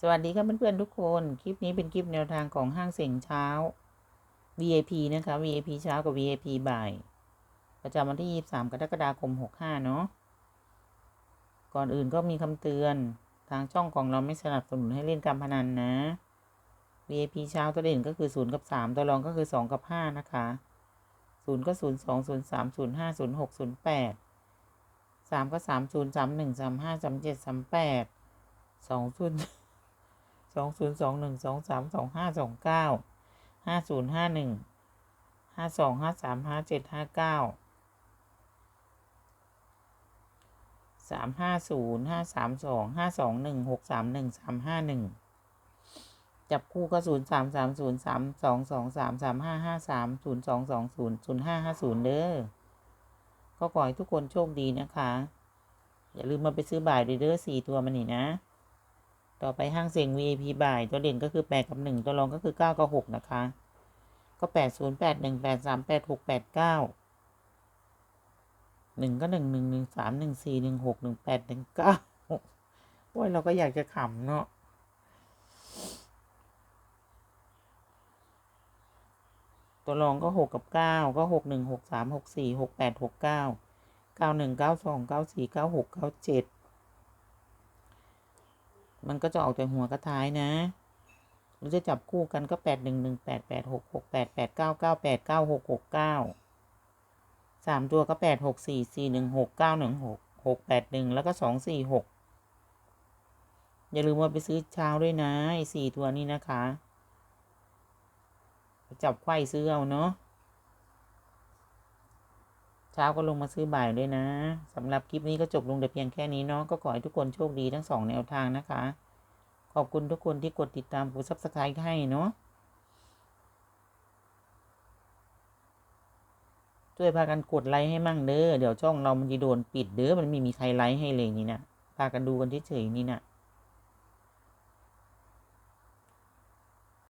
สวัสดีครับเพื่อนๆทุกคน คลิปนี้เป็นคลิปแนวทางของห้างเสียงเช้า VIP นะคะ VIP เช้ากับ VIP บ่าย ประจำวันที่ 23 กรกฎาคม 65 เนาะ ก่อนอื่นก็มีคำเตือน ทางช่องของเราไม่สนับสนุนให้เล่นการพนันนะ VIP เช้าตัวเด่นก็คือ 0 กับ 3 ตัวรองก็คือ 2 กับ 5 นะคะ 0 ก็ 0 2 0 3 0 5 0 6 0 8 3 ก็ 3 0 3 1 3 5 3 7 3 8 2 0 สองศูนย์สองหนึ่งสองสามสองห้าสองเก้าห้าศูนย์ห้าหนึ่งห้าสองห้าสามห้าเจ็ดห้าเก้าสามห้าศูนย์ห้าสามสองห้าสองหนึ่งหกสามหนึ่งสามห้าหนึ่งจับคู่ก็ศูนย์สามสามศูนย์สามสองสองสามสามห้าห้าสามศูนย์สองสองศูนย์ศูนย์ห้าห้าศูนย์เด้อก็ขอให้ทุกคนโชคดีนะคะ อย่าลืมมาไปซื้อบ่ายเด้อสี่ตัวมันนี่นะ ต่อไปห้างเสียง VIP บ่ายตัวเด่นก็คือ 8 กับ 1 ตัวรองก็คือ 9 กับ 6 นะคะ ก็ 8 0 8 1 8 3 8 6 8 9 1 ก็ 1 1 1 3 1 4 1 6 1 8 1 9โอ้ยเราก็อยากจะขำเนาะตัวรองก็ 6 กับ 9 ก็ 6 1 6 3 6 4 6 8 6 9 9 1 9 2 9 4 9 6 9 7 มันก็จะออกแต่หัวกระท้ายนะหรือจะจับคู่กันก็แปดหนึ่งหนึ่งแปดแปดหกหกแปดแปดเก้าเก้าแปดเก้าหกหกเก้าสามตัวก็แปดหกสี่สี่หนึ่งหกเก้าหนึ่งหกหกแปดหนึ่งแล้วก็สองสี่หกอย่าลืมว่าไปซื้อเช้าด้วยนะไอ้สี่ตัวนี้นะคะ จับไขว้ซื้อเอาเนาะ เช้าก็ลงมาซื้อบ่ายด้วยนะสำหรับคลิปนี้ก็จบลงแต่เพียงแค่นี้เนาะก็ขอให้ทุกคนโชคดีทั้งสองแนวทางนะคะ ขอบคุณทุกคนที่กดติดตามกดซับสไครต์ให้เนาะช่วยพากันกดไลค์ให้มั่งเด้อเดี๋ยวช่องเรามันจะโดนปิดเด้อมันไม่มีใครไลค์ให้เลยนี่นะพากันดูกันเฉยๆนี่นะ